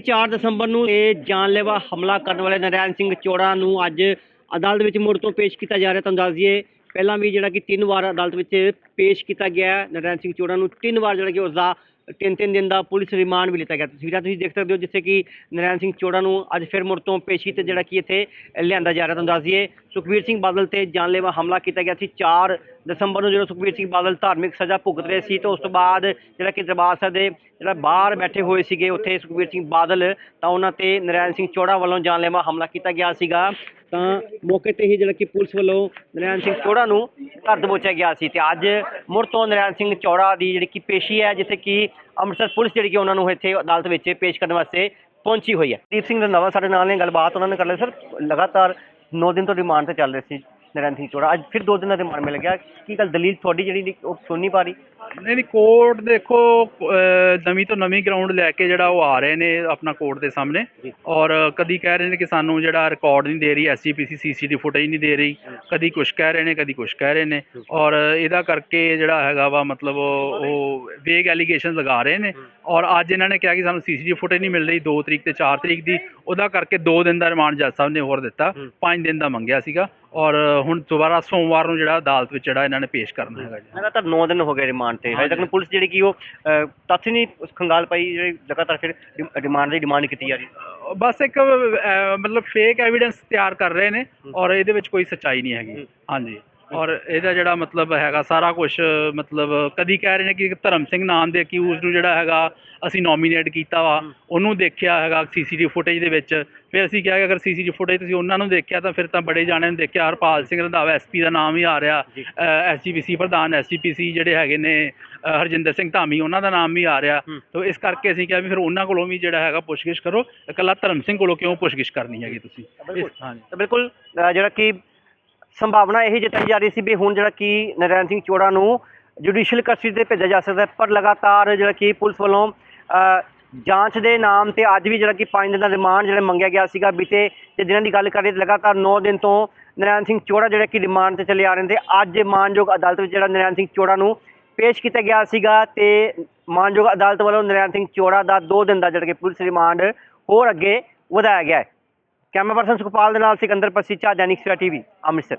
4 ਦਸੰਬਰ ਨੂੰ ਇਹ ਜਾਨਲੇਵਾ ਹਮਲਾ ਕਰਨ ਵਾਲੇ ਨਰੈਣ ਸਿੰਘ ਚੋੜਾ ਨੂੰ ਅੱਜ ਅਦਾਲਤ ਵਿੱਚ ਮੁੜ ਤੋਂ ਪੇਸ਼ ਕੀਤਾ ਜਾ ਰਿਹਾ। ਤੁਹਾਨੂੰ ਦੱਸ ਦਈਏ, ਪਹਿਲਾਂ ਵੀ ਜਿਹੜਾ ਕਿ ਤਿੰਨ ਵਾਰ ਅਦਾਲਤ ਵਿੱਚ ਪੇਸ਼ ਕੀਤਾ ਗਿਆ ਹੈ। ਨਰੈਣ ਸਿੰਘ ਚੋੜਾ ਨੂੰ। ਤਿੰਨ ਵਾਰ ਜਿਹੜਾ ਕਿ ਉਸ ਦਾ ਤਿੰਨ ਤਿੰਨ ਦਿਨ ਦਾ ਪੁਲਿਸ ਰਿਮਾਂਡ ਵੀ ਲਿੱਤਾ ਗਿਆ। ਤਸਵੀਰਾਂ ਤੁਸੀਂ ਦੇਖ ਸਕਦੇ ਹੋ ਜਿੱਥੇ ਕਿ ਨਰੈਣ ਸਿੰਘ ਚੋੜਾ ਨੂੰ ਅੱਜ ਫਿਰ ਮੁੜ ਤੋਂ ਪੇਸ਼ੀ ਤੇ ਜਿਹੜਾ ਕਿ ਇੱਥੇ ਲਿਆਂਦਾ ਜਾ ਰਿਹਾ। ਤੁਹਾਨੂੰ ਦੱਸ ਦਈਏ ਸੁਖਬੀਰ ਸਿੰਘ ਬਾਦਲ ਤੇ ਜਾਨਲੇਵਾ ਹਮਲਾ ਕੀਤਾ ਗਿਆ ਸੀ। 4 ਦਸੰਬਰ ਨੂੰ ਜਦੋਂ ਸੁਖਬੀਰ ਸਿੰਘ ਬਾਦਲ ਧਾਰਮਿਕ ਸਜ਼ਾ ਭੁਗਤ ਰਹੇ ਸੀ ਤੇ ਉਸ ਤੋਂ ਬਾਅਦ ਜਿਹੜਾ ਕਿ ਦਰਬਾਰ ਸਾਹਿਬ ਦੇ ਜਿਹੜਾ ਬਾਹਰ ਬੈਠੇ ਹੋਏ ਸੀਗੇ, ਉੱਥੇ ਸੁਖਬੀਰ ਸਿੰਘ ਬਾਦਲ ਤਾਂ ਉਹਨਾਂ ਤੇ ਨਰੈਣ ਸਿੰਘ ਚੋੜਾ ਵੱਲੋਂ ਜਾਨਲੇਵਾ ਹਮਲਾ ਕੀਤਾ ਗਿਆ ਸੀਗਾ। ਤਾਂ ਮੌਕੇ ਤੇ ਹੀ ਜਿਹੜਾ ਕਿ ਪੁਲਿਸ ਵੱਲੋਂ ਨਰੈਣ ਸਿੰਘ ਚੋੜਾ ਨੂੰ ਘਰ ਦਬੋਚਿਆ ਗਿਆ ਸੀ ਤੇ ਅੱਜ ਮੁੜ ਤੋਂ ਨਰੈਣ ਸਿੰਘ ਚੋੜਾ ਦੀ ਜਿਹੜੀ ਕਿ ਪੇਸ਼ੀ ਹੈ, ਜਿੱਥੇ ਕਿ ਅੰਮ੍ਰਿਤਸਰ ਪੁਲਿਸ ਜਿਹੜੀ ਕਿ ਉਹਨਾਂ ਨੂੰ ਇੱਥੇ ਅਦਾਲਤ ਵਿੱਚ ਪੇਸ਼ ਕਰਨ ਵਾਸਤੇ ਪਹੁੰਚੀ ਹੋਈ ਹੈ। ਦੀਪ ਸਿੰਘ ਰੰਧਾਵਾ ਸਾਡੇ ਨਾਲ ਨੇ, ਗੱਲਬਾਤ ਉਹਨਾਂ ਨੇ ਕਰ ਲਈ ਸਰ। ਲਗਾਤਾਰ 9 ਦਿਨ ਤੋਂ ਰਿਮਾਂਡ ਤੇ ਚੱਲ ਰਹੇ ਸੀ। ਨਰੈਣ ਸਿੰਘ ਚੋੜਾ। ਅੱਜ ਫਿਰ 2 ਦਿਨ ਦਾ ਰਿਮਾਂਡ ਮਿਲ ਗਿਆ। ਕੀ ਗੱਲ ਦਲੀਲ ਤੁਹਾਡੀ ਜਿਹੜੀ ਉਹ ਸੁਣ ਨਹੀਂ ਪਾ ਰਹੀ? ਨਹੀਂ ਨਹੀਂ ਕੋਰਟ ਦੇਖੋ ਅਹ ਨਵੀਂ ਤੋਂ ਨਵੀਂ ਗਰਾਊਂਡ ਲੈ ਕੇ ਜਿਹੜਾ ਉਹ ਆ ਰਹੇ ਨੇ ਆਪਣਾ ਕੋਰਟ ਦੇ ਸਾਹਮਣੇ। ਜੀ। ਔਰ ਕਦੀ ਕਹਿ ਰਹੇ ਨੇ ਕਿ ਸਾਨੂੰ ਜਿਹੜਾ ਰਿਕਾਰਡ ਨਹੀਂ ਦੇ ਰਹੀ ਐਸਜੀਪੀਸੀ ਸੀਸੀਟੀਵੀ ਫੁਟੇਜ ਨਹੀਂ ਦੇ ਰਹੀ। ਕਦੀ ਕੁਝ ਕਹਿ ਰਹੇ ਨੇ ਕਦੀ ਕੁਝ ਕਹਿ ਰਹੇ ਨੇ। ਔਰ ਇਹਦਾ ਕਰਕੇ ਜਿਹੜਾ ਹੈਗਾ ਵਾ ਮਤਲਬ ਉਹ ਉਹ ਵੇਗ ਐਲੀਗੇਸ਼ਨ ਲਗਾ ਰਹੇ ਨੇ। ਔਰ ਅੱਜ ਇਹਨਾਂ ਨੇ ਕਿਹਾ ਕਿ ਸਾਨੂੰ ਸੀਸੀਟੀਵੀ ਫੁਟੇਜ ਨਹੀਂ ਮਿਲ ਰਹੀ 2 ਤਰੀਕ ਤੇ 4 ਤਰੀਕ ਦੀ। ਉਹਦਾ ਕਰਕੇ 2 ਦਿਨ ਦਾ ਰਿਮਾਂਡ ਜੱਜ ਸਾਹਿਬ ਨੇ ਹੋਰ ਦਿੱਤਾ। 5 ਦਿਨ ਦਾ ਮੰਗਿਆ ਸੀਗਾ। ਔਰ ਹੁਣ ਦੁਬਾਰਾ ਸੋਮਵਾਰ ਨੂੰ ਜਿਹੜਾ ਅਦਾਲਤ ਵਿੱਚ ਜਿਹੜਾ ਇਹਨਾਂ ਨੇ ਪੇਸ਼ ਕਰਨਾ ਹੈਗਾ ਜੀ। ਲਗਾਤਾਰ 9 ਦਿਨ ਹੋ ਗਏ ਰਿਮਾਂਡ ਤੇ। ਹਜੇ ਤੱਕ ਪੁਲਿਸ ਜਿਹੜੀ ਕਿ ਉਹ ਤੱਥ ਹੀ ਨਹੀਂ ਖੰਗਾਲ ਪਾਈ ਜਿਹੜੀ ਲਗਾਤਾਰ ਫਿਰ ਰਿਮਾਂਡ ਦੀ ਡਿਮਾਂਡ ਕੀਤੀ ਜਾ ਰਹੀ ਬਸ ਇੱਕ ਮਤਲਬ ਫੇਕ ਐਵੀਡੈਂਸ ਤਿਆਰ ਕਰ ਰਹੇ ਨੇ ਔਰ ਇਹਦੇ ਵਿੱਚ ਕੋਈ ਸੱਚਾਈ ਨਹੀਂ ਹੈਗੀ। ਹਾਂਜੀ। ਔਰ ਇਹਦਾ ਜਿਹੜਾ ਮਤਲਬ ਹੈਗਾ ਸਾਰਾ ਕੁਝ ਮਤਲਬ ਕਦੀ ਕਹਿ ਰਹੇ ਨੇ ਕਿ ਧਰਮ ਸਿੰਘ ਨਾਮ ਦੇ ਅਕਿਊਜ਼ ਨੂੰ ਜਿਹੜਾ ਹੈਗਾ ਅਸੀਂ ਨੋਮੀਨੇਟ ਕੀਤਾ ਵਾ ਉਹਨੂੰ ਦੇਖਿਆ ਹੈਗਾ ਸੀਸੀਟੀਵੀ ਫੁਟੇਜ ਦੇ ਵਿੱਚ। ਫਿਰ ਅਸੀਂ ਕਿਹਾ ਕਿ ਅਗਰ ਸੀਸੀਟੀਵੀ ਫੁਟੇਜ ਤੁਸੀਂ ਉਹਨਾਂ ਨੂੰ ਦੇਖਿਆ ਤਾਂ ਫਿਰ ਤਾਂ ਬੜੇ ਜਾਣਿਆਂ ਨੇ ਦੇਖਿਆ ਹਰਪਾਲ ਸਿੰਘ ਰੰਧਾਵਾ ਐਸਪੀ ਦਾ ਨਾਮ ਹੀ ਆ ਰਿਹਾ। ਐਸਜੀਪੀਸੀ ਪ੍ਰਧਾਨ ਐਸਜੀਪੀਸੀ ਜਿਹੜੇ ਹੈਗੇ ਨੇ ਹਰਜਿੰਦਰ ਸਿੰਘ ਧਾਮੀ ਉਹਨਾਂ ਦਾ ਨਾਮ ਵੀ ਆ ਰਿਹਾ। ਤਾਂ ਇਸ ਕਰਕੇ ਅਸੀਂ ਕਿਹਾ ਵੀ ਫਿਰ ਉਹਨਾਂ ਕੋਲੋਂ ਵੀ ਜਿਹੜਾ ਹੈਗਾ ਪੁੱਛਗਿੱਛ ਕਰੋ। ਇਕੱਲਾ ਧਰਮ ਸਿੰਘ ਕੋਲੋਂ ਕਿਉਂ ਪੁੱਛਗਿੱਛ ਕਰਨੀ ਹੈਗੀ ਤੁਸੀਂ? ਹਾਂਜੀ। ਬਿਲਕੁਲ ਜਿਹੜਾ ਕਿ ਸੰਭਾਵਨਾ ਇਹ ਜਤਾਈ ਜਾ ਰਹੀ ਸੀ ਵੀ ਹੁਣ ਜਿਹੜਾ ਕਿ ਨਰੈਣ ਸਿੰਘ ਚੋੜਾ ਨੂੰ ਜੁਡੀਸ਼ੀਅਲ ਕਸਟਡੀ ਤੇ ਭੇਜਿਆ ਜਾ ਸਕਦਾ ਪਰ ਲਗਾਤਾਰ ਜਿਹੜਾ ਕਿ ਪੁਲਿਸ ਵੱਲੋਂ ਜਾਂਚ ਦੇ ਨਾਮ ਤੇ ਅੱਜ ਵੀ ਜਿਹੜਾ ਕਿ 5 ਦਿਨ ਦਾ ਰਿਮਾਂਡ ਜਿਹੜਾ ਮੰਗਿਆ ਗਿਆ ਸੀਗਾ ਬੀਤੇ ਤੇ ਦਿਨਾਂ ਦੀ ਗੱਲ ਕਰੀਏ ਤਾਂ ਲਗਾਤਾਰ 9 ਦਿਨ ਤੋਂ ਨਰੈਣ ਸਿੰਘ ਚੋੜਾ ਜਿਹੜਾ ਕਿ ਰਿਮਾਂਡ ਤੇ ਚਲੇ ਆ ਰਹੇ ਨੇ ਤੇ ਅੱਜ ਮਾਨਯੋਗ ਅਦਾਲਤ ਵਿੱਚ ਜਿਹੜਾ ਨਰੈਣ ਸਿੰਘ ਚੋੜਾ ਨੂੰ ਪੇਸ਼ ਕੀਤਾ ਗਿਆ ਸੀਗਾ ਤੇ ਮਾਨਯੋਗ ਅਦਾਲਤ ਵੱਲੋਂ ਨਰੈਣ ਸਿੰਘ ਚੋੜਾ ਦਾ 2 ਦਿਨ ਦਾ ਜਿਹੜਾ ਕਿ ਪੁਲਿਸ ਰਿਮਾਂਡ ਹੋਰ ਅੱਗੇ ਵਧਾਇਆ ਗਿਆ ਹੈ। ਕੈਮਰਾ ਪਰਸਨ ਸੁਖਪਾਲ ਦੇ ਨਾਲ ਸਿਕੰਦਰ ਪਸੀਚਾ ਦੈਨਿਕ ਸਵੇਰਾ ਟੀਵੀ ਅੰਮ੍ਰਿਤਸਰ।